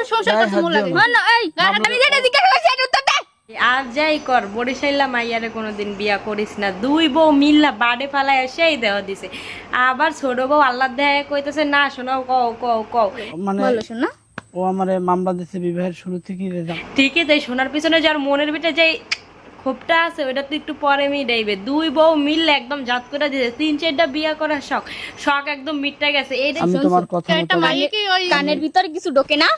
তো সংসার গায়ে করতে মন লাগে হ্যাঁ না এই আমি যেটা জিজ্ঞাসা করছি এটা উত্তর দে আর যাই কর বরিশাইলা মাইয়ারে কোনোদিন বিয়া করিস না দুই বউ মিল্লা বাড়ে ফালায় সেই দিছে আবার ছোট বউ আল্লাহ দেয় কইতেছে না শোনাও কও কও কও মানে বলো শোন ও আমারে মামলা দিছে বিবাহের শুরু থেকেই রেজাল্ট ঠিকই তাই সোনার পিছনে যার মনের ভিতরে যে ক্ষোভটা আছে ওটা তো একটু পরে মিটাইবে দুই বউ মিললে একদম জাত করে দিয়েছে তিন চারটা বিয়া করার শখ শখ একদম মিটটা গেছে এই আমি তোমার কথা একটা মতো মাইয়ে কি ওই কানের ভিতরে কিছু ঢোকে না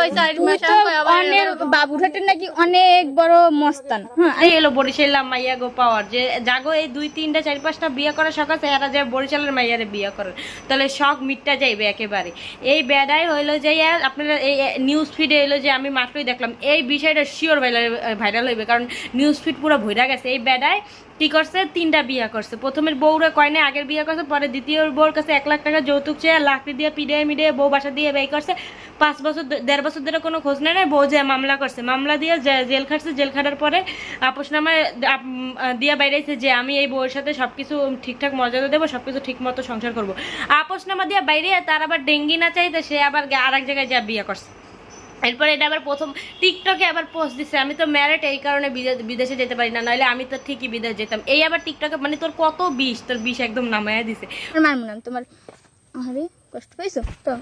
ওই অনেক নাকি অনেক বড় মস্তান। হ্যাঁ এলো বরিশাল্লা মাইয়া গো পাওয়ার। যে জাগো এই দুই তিনটা চার পাঁচটা বিয়ে করার শখ আছে এরা যে বরিশালের মাইয়ারে বিয়ে তাহলে শখ মিটটা যাইবে একেবারে। এই বেড়াই হইল যে আপনারা এই নিউজ ফিডে এলো যে আমি মাত্রই দেখলাম এই বিষয়টা শিওর ভাইরাল হইবে কারণ নিউজ ফিড পুরো ভইরা গেছে। এই বেড়ায় কি করছে? তিনটা বিয়া করছে। প্রথমের বউরে কয় না আগের বিয়ে করছে পরে দ্বিতীয় বউর কাছে এক লাখ টাকা যৌতুক চেয়ে লাকড়ি দিয়ে পিড়ে মিডিয়ে বউ বাসা দিয়ে ব্যয় করছে। পাঁচ বছর দেড় বছর ধরে কোনো খোঁজ নেয় না বউ যে মামলা করছে। মামলা দিয়ে জেল খাটছে, জেল খাটার পরে আপোষনামায় দিয়ে বাইরেছে যে আমি এই বউয়ের সাথে সবকিছু ঠিকঠাক মর্যাদা দেবো, সবকিছু ঠিক মতো সংসার করব। আপোষনামা দিয়ে বাইরে তার আবার ডেঙ্গি না চাইতে সে আবার আর এক জায়গায় যা বিয়ে করছে। এরপর এটা আবার প্রথম টিকটকে আবার পোস্ট দিছে, আমি তো ম্যারেট এই কারণে বিদেশে যেতে পারি না, নইলে আমি তো ঠিকই বিদেশ যেতাম। এই আবার টিকটকে মানে তোর কত বিষ, তোর বিষ একদম নামায়া দিছে। মার তোমার আরে কষ্ট পাইছো? তো,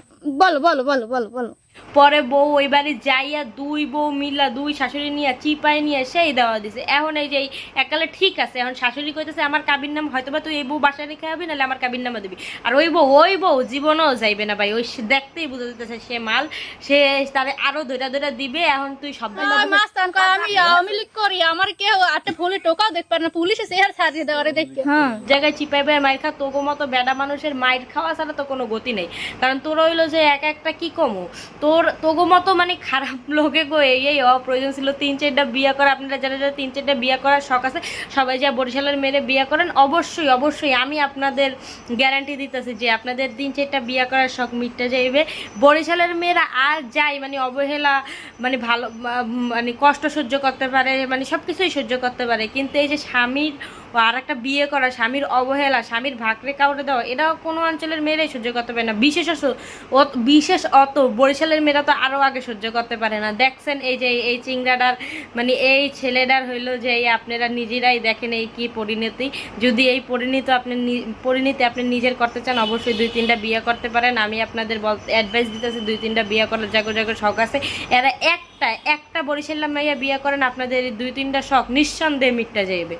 বলো বলো বলো বলো বলো। পরে বউ ওই বাড়ি যাইয়া দুই বউ মিলা দুই শাশুড়ি নিয়ে চিপাই নিয়ে সেই দেওয়া দিছে। এখন এই যে এই একালে ঠিক আছে এখন শাশুড়ি কইতেছে আমার কাবির নাম হয়তো বা তুই এই বউ বাসায় রেখে যাবি নাহলে আমার কাবির নামে দিবি। আর ওই বউ ওই বউ জীবনও যাইবে না ভাই ওই সে দেখতেই বুঝে দিতেছে সে মাল সে তারে আরও ধৈরা ধৈরা দিবে এখন তুই সব মাস্তান কয় আমি আওয়ামী লীগ করি আমার কেউ আটে ফুলে টোকাও দেখতে পারে না পুলিশে চেহার সাজিয়ে দেওয়ারে দেখে হ্যাঁ। জায়গায় চিপাইবে মাইর খা তোগো মতো বেডা মানুষের মাইর খাওয়া ছাড়া তো কোনো গতি নেই। কারণ তোর হইল যে এক একটা কি কমো? তোর, তোগো মতো মানে খারাপ লোকে গো, এই অপ্রয়োজন ছিল। তিন চারটা বিয়ে করা, আপনারা যারা যারা তিন চারটা বিয়ে করার শখ আছে, সবাই যা বরিশালের মেরে বিয়ে করেন, অবশ্যই অবশ্যই আমি আপনাদের গ্যারান্টি দিতেছি যে আপনাদের তিন চারটা বিয়ে করার শখ মিটতে যাইবে। বরিশালের মেয়েরা আর যাই মানে অবহেলা মানে ভালো মানে কষ্ট সহ্য করতে পারে মানে সব কিছুই সহ্য করতে পারে। কিন্তু এই যে স্বামীর আর একটা বিয়ে করা, স্বামীর অবহেলা, স্বামীর ভাগরে কাউরে দেওয়া এটা কোনো অঞ্চলের মেয়েরাই সহ্য করতে পারে না। বিশেষ বিশেষ অত, বরিশালের মেয়েরা তো আরও আগে সহ্য করতে পারে না। দেখছেন এই যে এই চিংড়াটার মানে এই ছেলেটার হইল যে এই আপনারা নিজেরাই দেখেন এই কি পরিণতি। যদি এই পরিণতি আপনি পরিণতি আপনি নিজের করতে চান, অবশ্যই দুই তিনটা বিয়ে করতে পারেন। আমি আপনাদের বল অ্যাডভাইস দিতেছি, দুই তিনটা বিয়ে করার জাগো জাগো শখ আছে। এরা একটা একটা বরিশাল্লা মাইয়া বিয়ে করেন, আপনাদের দুই তিনটা শখ নিঃসন্দেহে মিটটা যাইবে।